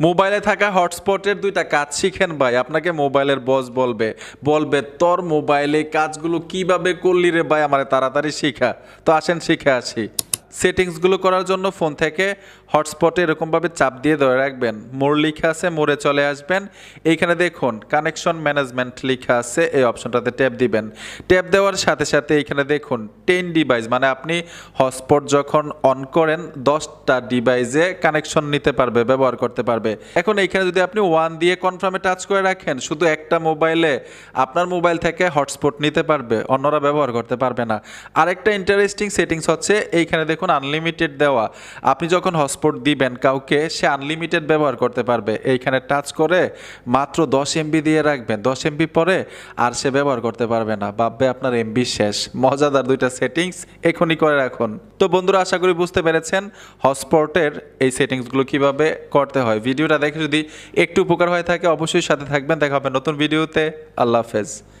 মোবাইলে থাকা হটস্পটের দুইটা কাজ শিখেন ভাই। আপনাকে মোবাইলের বস বলবে বলবে, তোর মোবাইলে কাজগুলো কীভাবে করলি রে ভাই? আমার তাড়াতাড়ি শিখা। তো আসেন, শিখে আসি। সেটিংসগুলো করার জন্য ফোন থেকে হটস্পটে এরকমভাবে চাপ দিয়ে ধরে রাখবেন। মোর লেখা আছে, মোড়ে চলে আসবেন। এইখানে দেখুন কানেকশন ম্যানেজমেন্ট লিখা আছে, এই অপশনটাতে ট্যাপ দিবেন। ট্যাপ দেওয়ার সাথে সাথে এইখানে দেখুন টেন ডিভাইস মানে আপনি হটস্পট যখন অন করেন, দশটা ডিভাইসে কানেকশন নিতে পারবে, ব্যবহার করতে পারবে। এখন এইখানে যদি আপনি ওয়ান দিয়ে কনফার্মে টাচ করে রাখেন, শুধু একটা মোবাইলে আপনার মোবাইল থেকে হটস্পট নিতে পারবে, অন্যরা ব্যবহার করতে পারবে না। আরেকটা ইন্টারেস্টিং সেটিংস হচ্ছে, এইখানে দেখুন আনলিমিটেড দেওয়া। আপনি যখন হটস্পট দিবেন কাউকে, সে আনলিমিটেড ব্যবহার করতে পারবে। এইখানে টাচ করে মাত্র দশ এমবি দিয়ে রাখবেন। দশ এমবি পরে আর সে ব্যবহার করতে পারবে না। ভাববে আপনার এমবি শেষ। মজাদার দুইটা সেটিংস এখনই করে রাখুন। তো বন্ধুরা, আশা করি বুঝতে পেরেছেন হটস্পটের এই সেটিংসগুলো কীভাবে করতে হয়। ভিডিওটা দেখে যদি একটু উপকার হয়ে থাকে, অবশ্যই সাথে থাকবেন। দেখা হবে নতুন ভিডিওতে। আল্লাহ হাফেজ।